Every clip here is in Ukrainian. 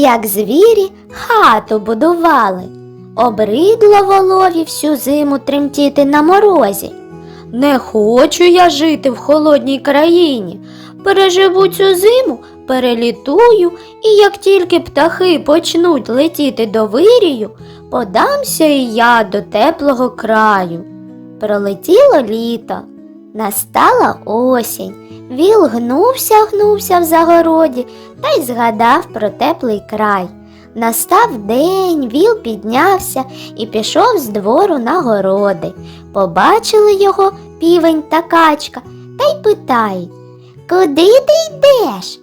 як звірі хату будували. Обридло волові всю зиму тремтіти на морозі. Не хочу я жити в холодній країні. Переживу цю зиму, перелітую, і як тільки птахи почнуть летіти до вирію, подамся і я до теплого краю. Пролетіло літо, настала осінь. Віл гнувся, гнувся в загороді та й згадав про теплий край. Настав день, віл піднявся і пішов з двору на городи. Побачили його півень та качка та й питають Куди ти йдеш?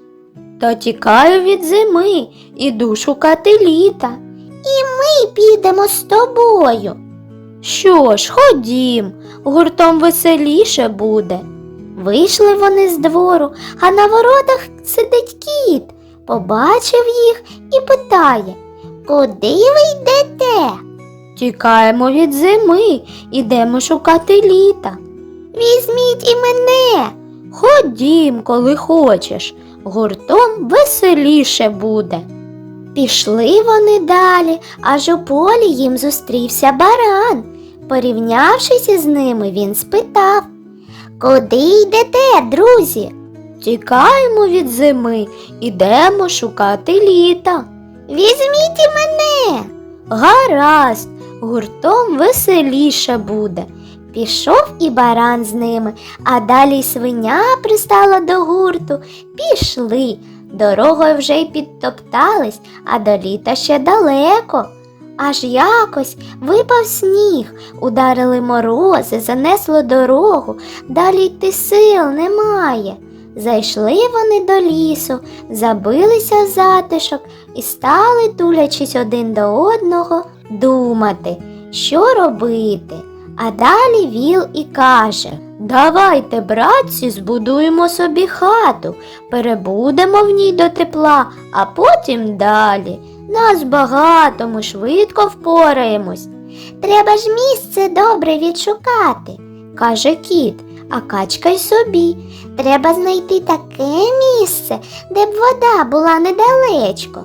Та тікаю від зими, іду шукати літа. І ми підемо з тобою. Що ж, ходім, гуртом веселіше буде. Вийшли вони з двору, а на воротах сидить кіт. Побачив їх і питає Куди ви йдете? Тікаємо від зими, ідемо шукати літа. Візьміть і мене. Ходім, коли хочеш, гуртом веселіше буде. Пішли вони далі, аж у полі їм зустрівся баран. Порівнявшись із ними, він спитав Куди йдете, друзі? Тікаємо від зими, ідемо шукати літа. Візьміть мене. Гаразд, гуртом веселіше буде. Пішов і баран з ними, а далі свиня пристала до гурту. Пішли. Дорогою вже й підтоптались, а до літа ще далеко. Аж якось випав сніг, ударили морози, занесло дорогу, далі йти сил немає. Зайшли вони до лісу, забилися в затишок і стали, тулячись один до одного, думати, що робити. А далі віл і каже Давайте, братці, збудуємо собі хату, перебудемо в ній до тепла, а потім далі. Нас багато, ми швидко впораємось. Треба ж місце добре відшукати, каже кіт, а качка й собі. Треба знайти таке місце, де б вода була недалечко.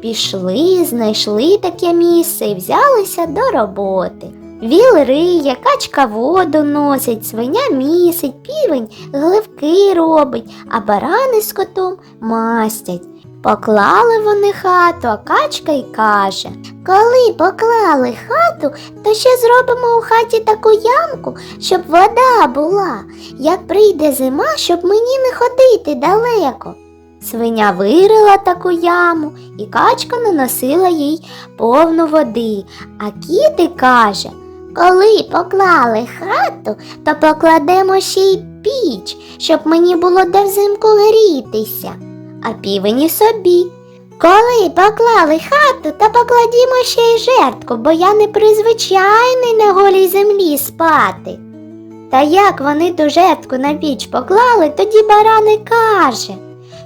Пішли, знайшли таке місце і взялися до роботи. Віл риє, качка воду носить, свиня місить, півень гливки робить, а барани з котом мастять. Поклали вони хату, а качка й каже Коли поклали хату, то ще зробимо у хаті таку ямку, щоб вода була. Як прийде зима, щоб мені не ходити далеко. Свиня вирила таку яму, і качка наносила їй повну води, а кіти каже коли поклали хату, то покладемо ще й піч, щоб мені було де взимку грітися, а півені собі. Коли поклали хату, то покладімо ще й жертку, бо я не призвичайний на голій землі спати. Та як вони ту жертку на піч поклали, тоді барани каже.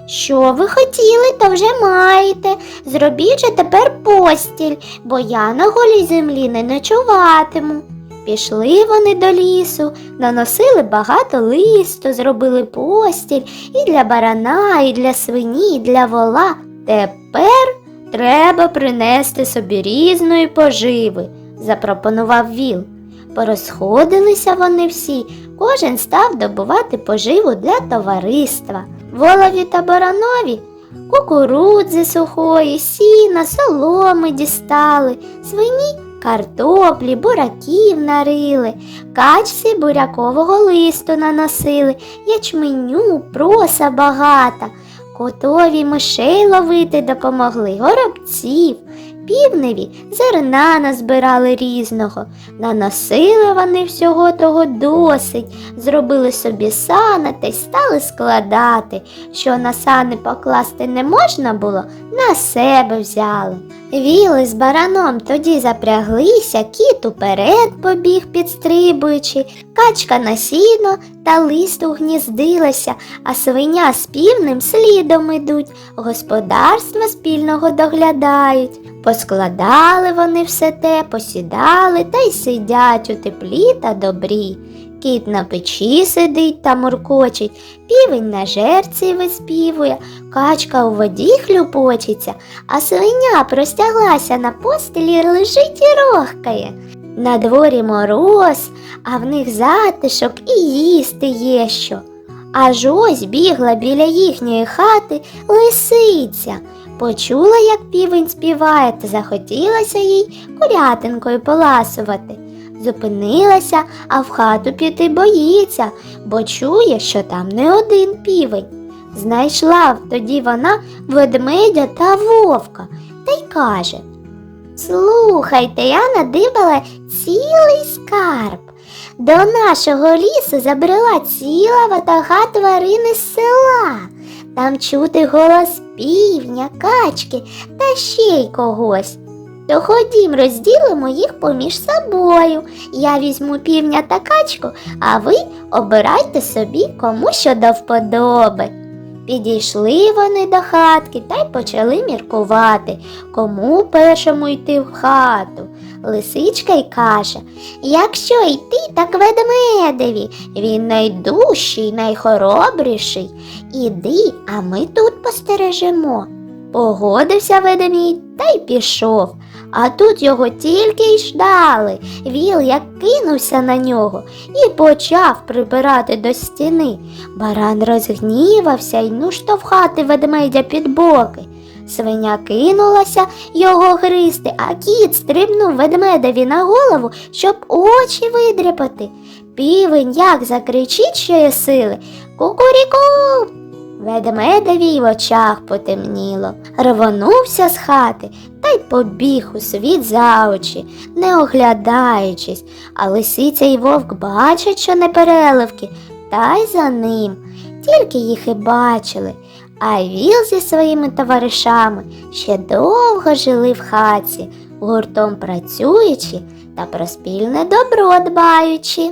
Що ви хотіли, то вже маєте. Зробіть же тепер постіль, бо я на голій землі не ночуватиму. Пішли вони до лісу, наносили багато листу, зробили постіль і для барана, і для свині, і для вола. Тепер треба принести собі різної поживи, запропонував віл. Порозходилися вони всі, кожен став добувати поживу для товариства. Волові та баранові кукурудзи сухої, сіна, соломи дістали, свині картоплі, бураків нарили, качці бурякового листу наносили, ячменю, проса багата, котові мишей ловити допомогли, горобців, півневі зерна назбирали різного, наносили вони всього того досить, зробили собі сана та й стали складати, що на сани покласти не можна було, на себе взяли. Віли з бараном тоді запряглися, кіт уперед побіг, підстрибуючи, качка на сіно та лист угніздилася, а свиня з півним слідом ідуть, господарства спільного доглядають. Поскладали вони все те, посідали та й сидять у теплі та добрі. Кіт на печі сидить та муркочить, півень на жерці виспівує, качка у воді хлюпочеться, а свиня простяглася на постелі, лежить і рохкає. На дворі мороз, а в них затишок і їсти є що. Аж ось бігла біля їхньої хати лисиця. Почула, як півень співає, та захотілося їй курятинкою поласувати. Зупинилася, а в хату піти боїться, бо чує, що там не один півень. Знайшла тоді вона ведмедя та вовка та й каже Слухайте, я надибала цілий скарб. До нашого лісу забрела ціла ватага тварини з села. Там чути голос півня, качки та ще й когось. То ходім, розділимо їх поміж собою. Я візьму півня та качку, а ви обирайте собі кому що до вподоби. Підійшли вони до хатки та й почали міркувати, кому першому йти в хату. Лисичка й каже Якщо йти, так ведмедеві, він найдужчий, найхоробріший. Іди, а ми тут постережемо. Погодився ведмідь та й пішов. А тут його тільки й ждали. Віл як кинувся на нього і почав прибирати до стіни. Баран розгнівався й ну штовхати ведмедя під боки. Свиня кинулася його гризти, а кіт стрибнув ведмедеві на голову, щоб очі видряпати. Півень як закричить, що є сили. Кукуріку. Ведмедеві й в очах потемніло, рвонувся з хати та й побіг у світ за очі, не оглядаючись, а лисиця й вовк бачать, що не переливки, та й за ним. Тільки їх і бачили, а віл зі своїми товаришами ще довго жили в хаті, гуртом працюючи та про спільне добро дбаючи.